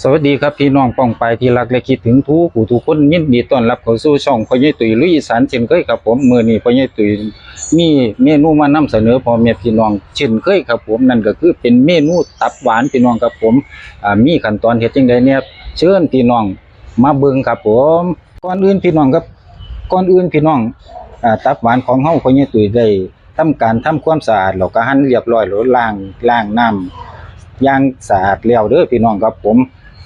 สวัสดีครับพี่น้องป้องไปที่รักและคิดถึงทุกผู้ทุกคนยินดีต้อนรับเข้าสู่ช่องพ่อใหญ่ตุ๋ยลุยสานเช่นเคยครับผมมือนี้พ่อใหญ่ตุ๋ยมีเมนูมานำเสนอพ่อแม่พี่น้องเช่นเคยครับผมนั่นก็คือเป็นเมนูตับหวานพี่น้องครับผมมีขั้นตอนเฮ็ดจังไดเนี่ยเชิญพี่น้องมาเบิ่งครับผมก่อนอื่นพี่น้องครับก่อนอื่นพี่น้องอตับหวานของเฮาพ่อใหญ่ตุ๋ยได้ทำการทำความสะอาดแล้วก็หั่นเรียบร้อยแล้วล้างล้างน้ำอย่างสะอาดแล้วเด้อพี่น้องครับผม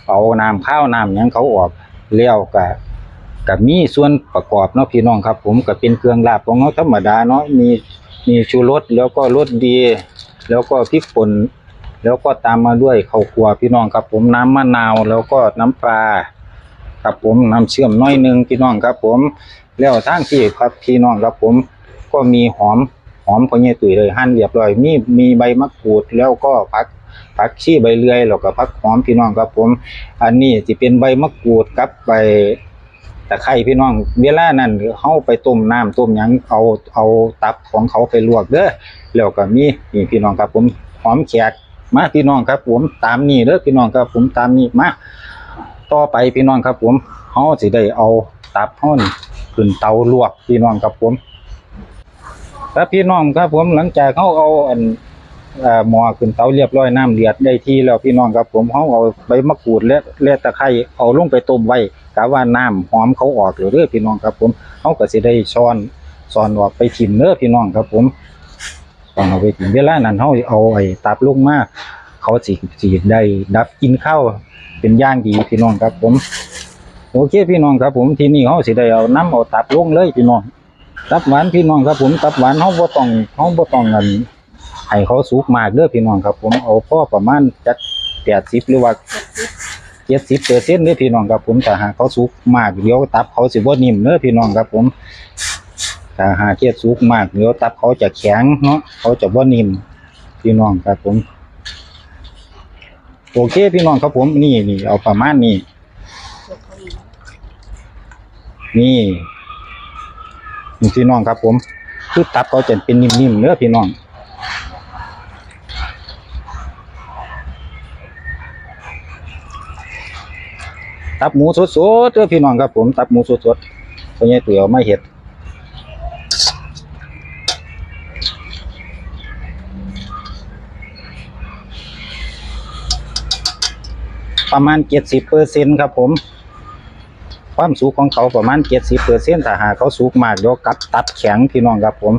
เอาน้ำข้าวน้ำยังเขาออกแล้ยวก็ก็มีส่วนประกอบเนาะพี่น้องครับ ผมก็เป็นเครื่องลาบของเขาธรรมดาเนาะมีมีชูรสแล้วก็รสดี แล้วก็พริกป่นแล้วก็ตามมาด้วยข้าวคั่วพี่น้องครับ ผมน้ำมะนาวแล้วก็น้ำปลาครับผมน้ำเชื่อมน้อยหนึงพี่น้องครับ ผมแล้วทางที่ครับพี่น้องครับผมก็มีหอมหอมพอเนตุ๋ยเลยหั่นเรียบร้อยมีมีใบมะกรูดแล้วก็ผัก ผักชีใบเลื่อยแล้วก็ผักหอมพี่น้องครับผม อันนี้สิเป็นใบมะกรูดกับใบตะไคร้พี่น้อง เวลานั้นเฮาไปต้มน้ำต้มยังเอาเอาตับของเขาไปลวกเด้อแล้วก็มีนี่พี่น้องครับผมหอมแขกมาพี่น้องครับ ผมตามนี้เด้อพี่น้องครับผมตามนี้มาต่อไปพี่น้องครับ ผมเฮาสิได้เอาตับเฮานี่ขึ้นเตาลวกพี่น้องครับผมครับพี่น้องครับผมหลังจากเฮาเอาอัน หมอขึ้นเตาเรียบร้อยน้ำเดือดได้ที่แล้วพี่น้องครับผมเขาเอาใบมะกรูดและและตะไคร้เอาลงไปต้มไว้กะว่าน้ำหอมเขาออกหรือเด้อพี่น้องครับผมเขาก็สิได้ช้อนช้อนออกไปทิ่มเด้อพี่น้องครับผมตอนเอาไปทิ่มเวลานั้นเขาเอาไอ้ตับลงมาเขาสิสิได้ดับกินข้าวเป็นย่างดีพี่น้องครับผมโอเคพี่น้องครับผมที่นี้เขาสิได้เอาน้ำเอาตับลงเลยพี่น้องตับหวานพี่น้องครับผมตับหวานเขาบ่ต้องเขาบ่ต้องกัน ให้เขาสุกมากเด้อพี่น้องครับ ผมเอาพ่อประมาณจักแปดสิบหรือว่าเจ็ดสิบเปอร์เซ็นต์เด้อพี่น้องครับผมแต่หากเขาสุกมากเดี๋ยวตับเขาสิบ่นิ่มเด้อพี่น้องครับผมถ้าหากเจ็ดสุกมากเดี๋ยวตับเขาจะแข็งเนาะเขาจะบ่นิ่มพี่น้องครับผมโอเคพี่น้องครับผมนี่นี่เอาประมาณนี้นี่นี่พี่น้องครับผมคือตับเขาจะเป็นนิ่มๆเด้อพี่น้อง ตับหมูสดๆเด้อพี่น้องครับผมตับหมูสดๆเพราะงี้ตุ๋ยเอาไม่เห็ดประมาณเจ็ดสิบเปอร์เซ็นครับผม ความสุกของเขาประมาณเจ็ดสิบเปอร์เซ็นถ้าหาเขาสุกมากเดี๋ยวกัดตัดแข็งพี่น้องครับผม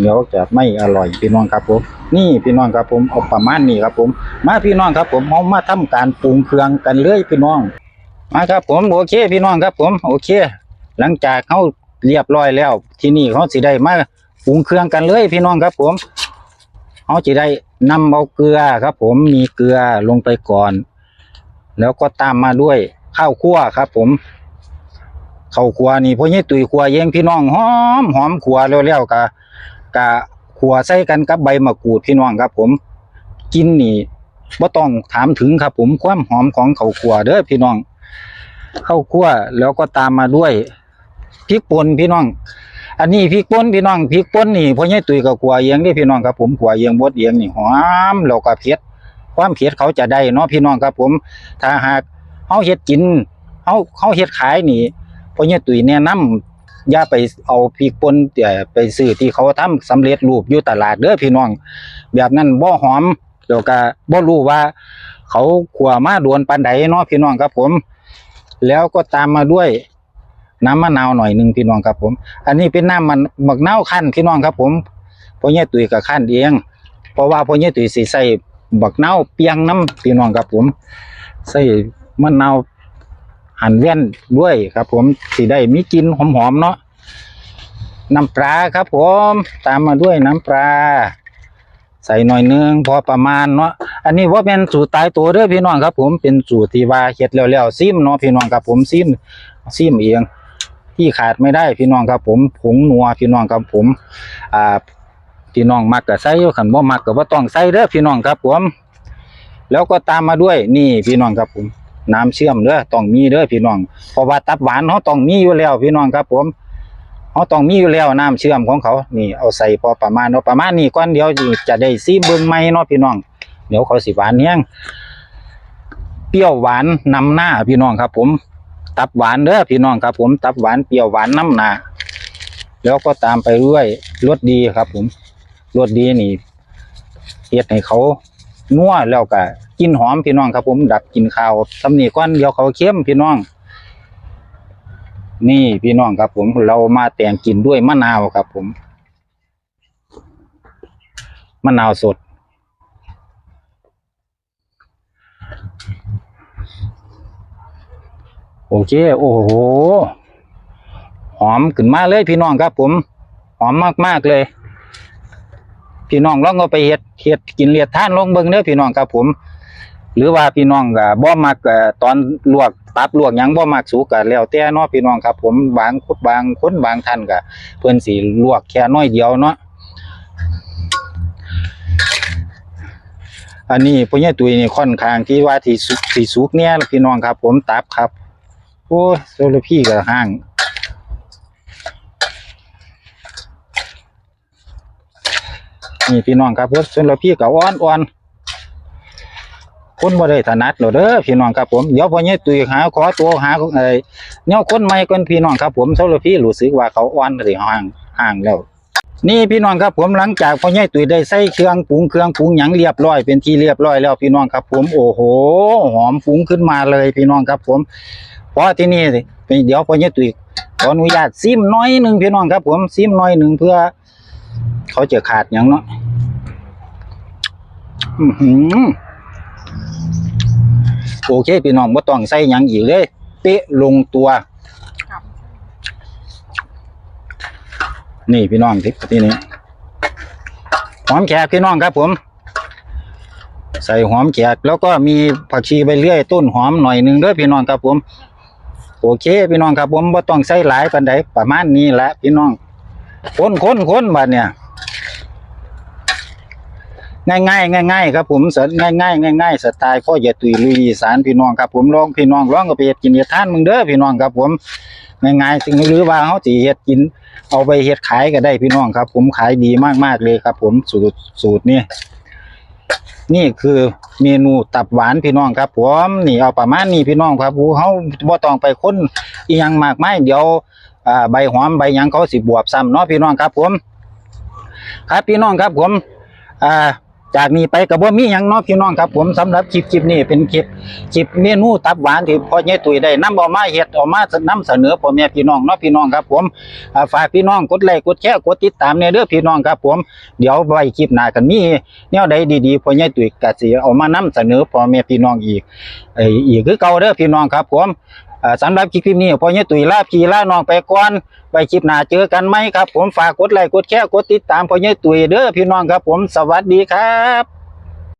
เดี๋ยวจะไม่อร่อยพี่น้องครับผม นี่พี่น้องครับผมเอาประมาณนี้ครับผม มาพี่น้องครับผมเอามาทำการปรุงเครื่องกันเลยพี่น้อง มาครับผมโอเคพี่น้องครับผมโอเค หลังจากเขาเรียบร้อยแล้ว ที่นี่เขาสิได้มาปรุงเครื่องกันเลยพี่น้องครับผมเขาจะได้นำเอาเกลือครับ ผมมีเกลือลงไปก่อน แล้วก็ตามมาด้วยข้าวคั่วครับ ผมข้าวคั่วนี่พ่อใหญ่ตุ๋ยคั่วเองพี่น้องหอมหอมคั่วแล้วๆกะกะคั่วใส่กันกับใบมะกรูดพี่น้องครับ ผม กินนี่บ่ต้องถามถึงครับ ผมความหอมของข้าวคั่วเด้อพี่น้อง ข้าวคั่วแล้วก็ตามมาด้วยพริกป่นพี่น้อง อันนี้พริกป่นพี่น้องพริกป่นนี่พ่อใหญ่ตุ๋ยกับขัวเอียงเด้พี่น้องครับผมขัวเอียงบดเอียงนี่หอมแล้วก็เผ็ดความเผ็ดเขาจะได้เนาะพี่น้องครับผม ถ้าหากเฮาเฮ็ดกินเฮาเฮาเฮ็ดขายนี่พ่อใหญ่ตุ๋ยแนะนำอย่าไปเอาพริกป่นแต่ไปซื้อที่เขาทำสำเร็จรูปอยู่ตลาดเด้อพี่น้อง แบบนั้นบ่หอมแล้วก็บ่รู้ว่า เขาขัวมาโดนปานใดเนาะพี่น้องครับผม แล้วก็ตามมาด้วยน้ำมะนาวหน่อยหนึ่งพี่น้องครับผม อันนี้เป็นน้ำมันหมักนาวขั้นพี่น้องครับผมพ่อใหญ่ตุ๋ยกับขั้นเองเพราะว่าพ่อใหญ่ตุ๋ยสิใส่บักเนาเปียงน้ำพี่น้องครับผม ใส่มะนาวหั่นเวียนด้วยครับ ผมสิได้มีกลิ่นหอมๆเนาะน้ำปลาครับผมตามมาด้วยน้ำปลาใส่หน่อยนึงพอประมาณเนาะ อันนี้ว่าเป็นสูตรตายตัวเด้อพี่น้องครับผมเป็นสูตรที่ว่าเฮ็ดแล้วๆซิมเนาะพี่น้องครับผมซิมซิมเองที่ขาดไม่ได้พี่น้องครับผมผงนัวพี่น้องครับผมอ่าพี่น้องมักก็ใส่ขันบ่มักก็บ่าต้องใส่เด้อพี่น้องครับผม แล้วก็ตามมาด้วยนี่พี่น้องครับผม น้ำเชื่อมเด้อต้องมีเด้อพี่น้องเพราะว่าตับหวานเขาต้องมีอยู่แล้วพี่น้องครับผมเขาต้องมีอยู่แล้วน้ำเชื่อมของเขา นี่เอาใส่พอประมาณเนาะประมาณนี้ก่อนเดียวจะได้ซีเบิ่งใหม่เนาะพี่น้อง เดี๋ยวเขาสิหวานแห้งเปรี้ยวหวานนำหน้าพี่น้องครับ ผม ตับหวานเด้อพี่น้องครับผมตับหวานเปรี้ยวหวานน้ำหนาแล้วก็ตามไปเรื่อยรสดีครับ ผมรสดีนี่เฮ็ดให้เขานัวแล้วก็กินหอมพี่น้องครับ ผมดับกินข้าวทำนี่ก้อนเดียวเขาเข้มพี่น้อง นี่พี่น้องครับ ผมเรามาแต่งกินด้วยมะนาวครับ ผมมะนาวสด โอเค โอ้โห หอมขึ้นมาเลยพี่น้องครับผม หอมมากๆเลย พี่น้องลองเอาไปเฮ็ดเฮ็ดกินเลียดท่านลองเบิ่งเด้อพี่น้องครับผม หรือว่าพี่น้องก็บ่มักตอนลวกตับลวกยังบ่มักสุกก็แล้วแต่เนาะพี่น้องครับ ผมบางบางคนบางท่านก็เพิ่อนสิลวกแค่น้อยเดียวเนาะ อันนี้พ่อใหญ่ตุยนี่ค่อนข้างที่ว่าที่สุกที่สุกเนี่ยพี่น้องครับ ผมตับครับโอ้โซลพี่ก็ห้างนี่พี่น้องครับเพื่อนพี่ก็อ่อนอ่อนคนบ่ได้ถนัดหรอเด้อพี่น้องครับผมเดี๋ยวพอเนี้ยตุยหาขอตัวหาไอ้แนวคนใหม่ก่อนพี่น้องครับผมส่วนเราพี่รู้สึกว่าเขาอ่อนสิห่างห่างแล้ว นี่พี่น้องครับผมหลังจากพ่อเนี้ยตุยได้ใส่เครื่องปรุงเครื่องปรุงหยังเรียบร้อยเป็นที่เรียบร้อยแล้วพี่น้องครับผมโอ้โหหอมปรุงขึ้นมาเลยพี่น้องครับผมเพราะที่นี่เป็นเดี๋ยวพ่อเนี้ยตุยขออนุญาตซิมน้อยหนึ่งพี่น้องครับผมซิมน้อยหนึ่งเพื่อ เขาจะขาดหยังเนาะโอเคพี่น้องบ่ต้องใส่หยังอีกเลยเป๊ะลงตัว ครับ นี่พี่น้องที่ที่นี้หอมแขกพี่น้องครับผม ใส่หอมแขกแล้วก็มีผักชีใบเลื่อยต้นหอมหน่อยหนึ่งด้วยพี่น้องครับผม โอเค พี่น้องครับผมว่าต้องใส่หลายปันใดประมาณนี้แหละพี่น้องคนคนคนบัดเนี่ย ง่ายง่ายง่ายง่ายครับผมสง่ายง่ายง่ายง่ายสไตล์พ่ออย่าตุยลุยอีสารพี่น้องครับผมลองพี่น้องลองก็ไปเฮ็ดกินเฮ็ดท่านมึงเด้อพี่น้องครับผมง่ายง่ายๆสิ่งหรือว่าเขาสิเฮ็ดกิน เอาไปเฮ็ดขายก็ได้พี่น้องครับ ผมขายดีมากๆเลยครับ ผมสูตรสูตรนี่นี่คือเมนูตับหวานพี่น้องครับผมนี่เอาประมาณนี้พี่น้องครับผู้เขาบ่ต้องไปค้นอียังมากมายเดี๋ยวใบหอมใบยังเขาสิบวบซ้ำเนาะพี่น้องครับผม ครับพี่น้องครับผมอ่า จากนี้ไปกับว่ามีหยังนาะพี่น้องครับ ผมสำหรับคลิปคลิปนี้เป็นคลิปคลิปเมนูตับหวานที่พ่อใหญ่ตุยได้นำเอามาเฮ็ดเอามานำเสนอพ่อแม่พี่น้องนาะพี่น้องครับ ผมฝากพี่น้องกดไลค์กดแชร์กดติดตามในเด้อพี่น้องครับ ผมเดี๋ยวไว้คลิปหน้ากันมีแนวใดดีๆพ่อใหญ่ตุยก็สิเอามานำเสนอพ่อแม่พี่น้องอีกไออีกคือเก่าเด้อพี่น้องครับ ผม สำหรับคลิปนี้พอเนี่ยตุยลาพีลาน้องไปก่อนไปคลิปหน้าเจอกันไหมครับ ผมฝากกดไลค์กดแชร์กดติดตามพอเนี่ยตุยเด้อพี่น้องครับผมสวัสดีครับ